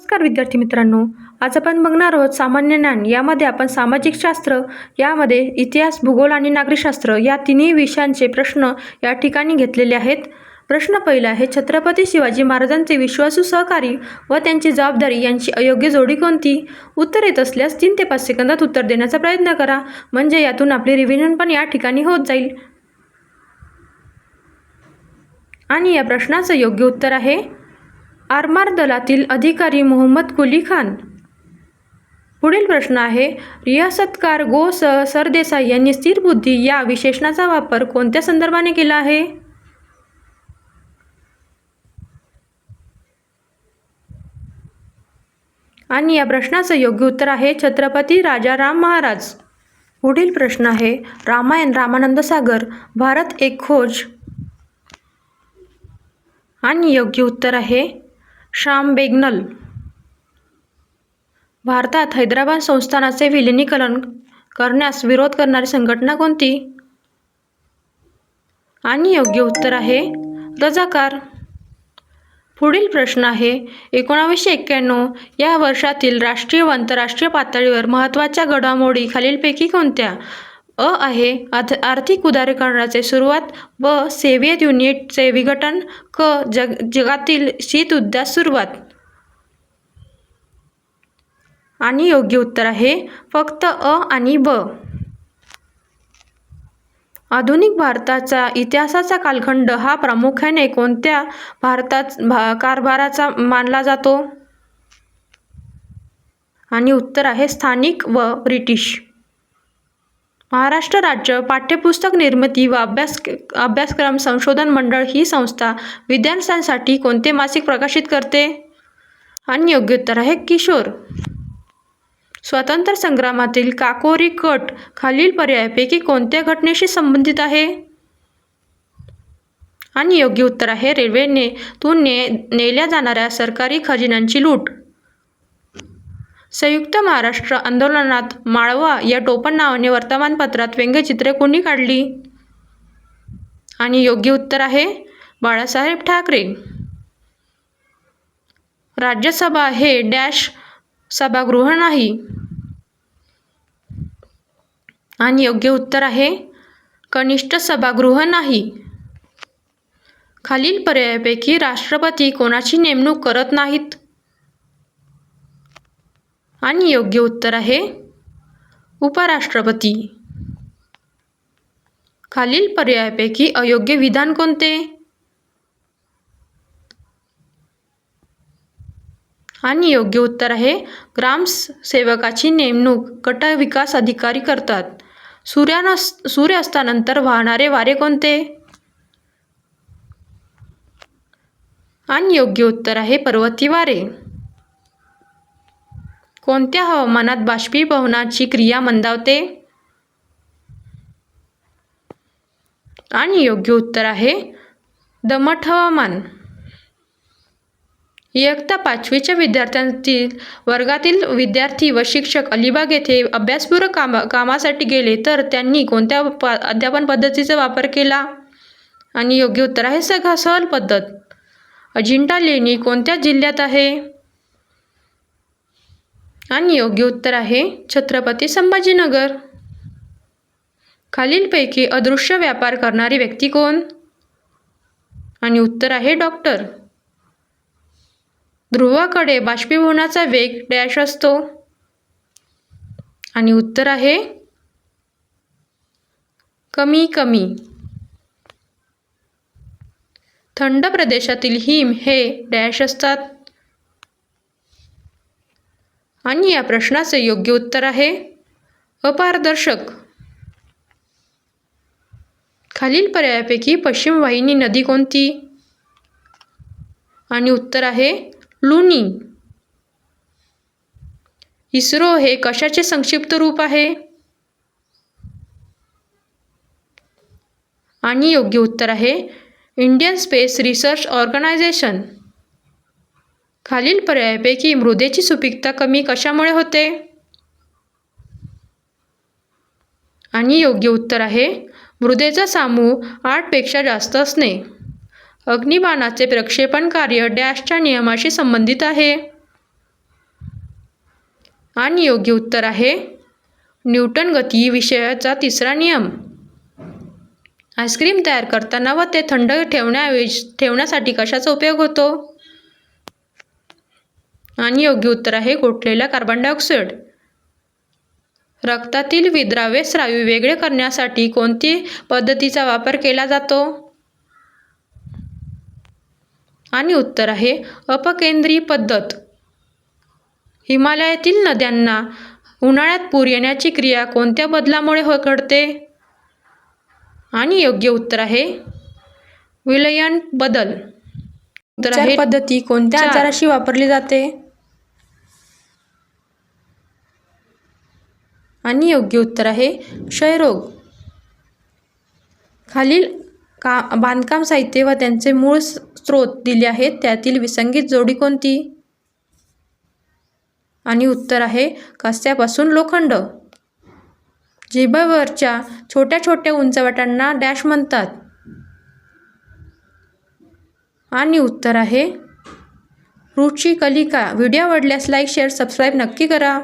नमस्कार विद्यार्थी मित्रांनो आज आपण बघणार आहोत सामान्य ज्ञान. यामध्ये आपण सामाजिक शास्त्र यामध्ये इतिहास भूगोल आणि नागरिकशास्त्र या तिन्ही विषयांचे प्रश्न या ठिकाणी घेतलेले आहेत. प्रश्न पहिला आहे छत्रपती शिवाजी महाराजांचे विश्वासू सहकारी व त्यांची जबाबदारी यांची अयोग्य जोडी कोणती? उत्तर येत असल्यास तीन ते पाच सेकंदात उत्तर देण्याचा प्रयत्न करा. म्हणजे यातून आपले रिव्हिजन पण या ठिकाणी होत जाईल. आणि या प्रश्नाचं योग्य उत्तर आहे आरमार दलातील अधिकारी मोहम्मद कुली खान. पुढील प्रश्न आहे रियासतकार गो स सरदेसाई यांनी स्थिर बुद्धी या विशेषणाचा वापर कोणत्या संदर्भाने केला आहे? आणि या प्रश्नाचं योग्य उत्तर आहे छत्रपती राजा राम महाराज. पुढील प्रश्न आहे रामायण रामानंद सागर भारत एक खोज. आणि योग्य उत्तर आहे श्याम बेगनल. भारतात हैदराबाद संस्थानाचे विलिनीकरण करण्यास विरोध करणारी संघटना कोणती? आणि योग्य उत्तर आहे रजाकार पुढील प्रश्न आहे एकोणावीसशे एक्क्याण्णव या वर्षातील राष्ट्रीय व आंतरराष्ट्रीय पातळीवर महत्त्वाच्या घडामोडी खालीलपैकी कोणत्या? अ आहे. अर्थ आर्थिक उदारीकरणाचे सुरुवात व सोव्हिएत युनिटचे विघटन क जग जगातील शीतयुद्धास सुरुवात. आणि योग्य उत्तर आहे. फक्त अ आणि ब. आधुनिक भारताचा इतिहासाचा कालखंड हा प्रामुख्याने कोणत्या भारतात भा कारभाराचा मानला जातो? आणि उत्तर आहे स्थानिक व ब्रिटिश. महाराष्ट्र राज्य पाठ्यपुस्तक निर्मिती व अभ्यास अभ्यासक्रम संशोधन मंडळ ही संस्था विद्यार्थ्यांसाठी कोणते मासिक प्रकाशित करते? आणि योग्य उत्तर आहे किशोर. स्वातंत्र्य संग्रामातील काकोरी कट खालील पर्यायापैकी कोणत्या घटनेशी संबंधित आहे? आणि योग्य उत्तर आहे रेल्वेने तून ने नेल्या जाणाऱ्या सरकारी खजिन्यांची लूट. संयुक्त महाराष्ट्र आंदोलनात माळवा या टोपण नावाने वर्तमानपत्रात व्यंगचित्रे कोणी काढली? आणि योग्य उत्तर आहे बाळासाहेब ठाकरे. राज्यसभा हे डॅश सभागृह नाही. आणि योग्य उत्तर आहे कनिष्ठ सभागृह नाही. खालील पर्यायापैकी राष्ट्रपती कोणाची नेमणूक करत नाहीत? आणि योग्य उत्तर आहे उपराष्ट्रपती. खालील पर्यायापैकी अयोग्य विधान कोणते? आणि योग्य उत्तर आहे ग्रामसेवकाची नेमणूक गट विकास अधिकारी करतात. सूर्यानस सूर्यास्तानंतर वाहणारे वारे कोणते? आणि योग्य उत्तर आहे पर्वती वारे. कोणत्या हवामानात बाष्पीभवनाची क्रिया मंदावते? आणि योग्य उत्तर आहे दमट हवामान. इयत्ता पाचवीच्या विद्यार्थ्यांतील वर्गातील विद्यार्थी व शिक्षक अलिबाग येथे अभ्यासपूरक कामा कामासाठी गेले तर त्यांनी कोणत्या प अध्यापन पद्धतीचा वापर केला? आणि योग्य उत्तर आहे सगळा सहल पद्धत. अजिंठा लेणी कोणत्या जिल्ह्यात आहे? आणि योग्य उत्तर आहे छत्रपती संभाजीनगर. खालीलपैकी अदृश्य व्यापार करणारी व्यक्ती कोण? आणि उत्तर आहे डॉक्टर. ध्रुवाकडे बाष्पीभवनाचा वेग डॅश असतो. आणि उत्तर आहे कमी कमी. थंड प्रदेशातील हिम हे डॅश असतात. आणि या प्रश्नाचे योग्य उत्तर आहे. अपारदर्शक. खालील पर्यायापैकी पश्चिम वाहिनी नदी कोणती? आणि उत्तर आहे लुनी. इस्रो हे कशाचे संक्षिप्त रूप आहे? आणि योग्य उत्तर आहे इंडियन स्पेस रिसर्च ऑर्गनायझेशन. खालील पर्यायापैकी मृदेची सुपीकता कमी कशामुळे होते? आणि योग्य उत्तर आहे मृदेचा सामूह आठपेक्षा जास्त असणे. अग्निबाणाचे प्रक्षेपण कार्य डॅशच्या नियमाशी संबंधित आहे. आणि योग्य उत्तर आहे न्यूटन गती विषयाचा तिसरा नियम. आईस्क्रीम तयार करताना व ते थंड ठेवण्याऐवजी ठेवण्यासाठी कशाचा उपयोग होतो? आणि योग्य उत्तर आहे गोठलेला कार्बन डायऑक्साईड रक्तातील विद्राव्य स्रावी वेगळे करण्यासाठी कोणती पद्धतीचा वापर केला जातो? आणि उत्तर आहे अपकेंद्री पद्धत. हिमालयातील नद्यांना उन्हाळ्यात पूर येण्याची क्रिया कोणत्या बदलामुळे हो घडते आणि योग्य उत्तर आहे विलयन बदल. पद्धती कोणत्या? आजाराशी वापरली जाते. आणि योग्य उत्तर आहे क्षयरोग. खालील का बांधकाम साहित्य व त्यांचे मूळ स्रोत दिले आहेत. त्यातील विसंगीत जोडी कोणती? आणि उत्तर आहे कस्त्यापासून लोखंड. जिभेवरच्या छोट्या छोट्या उंचवटांना डॅश म्हणतात. आणि उत्तर आहे. रुची कलिका. व्हिडिओ आवडल्यास लाईक शेअर सबस्क्राईब नक्की करा.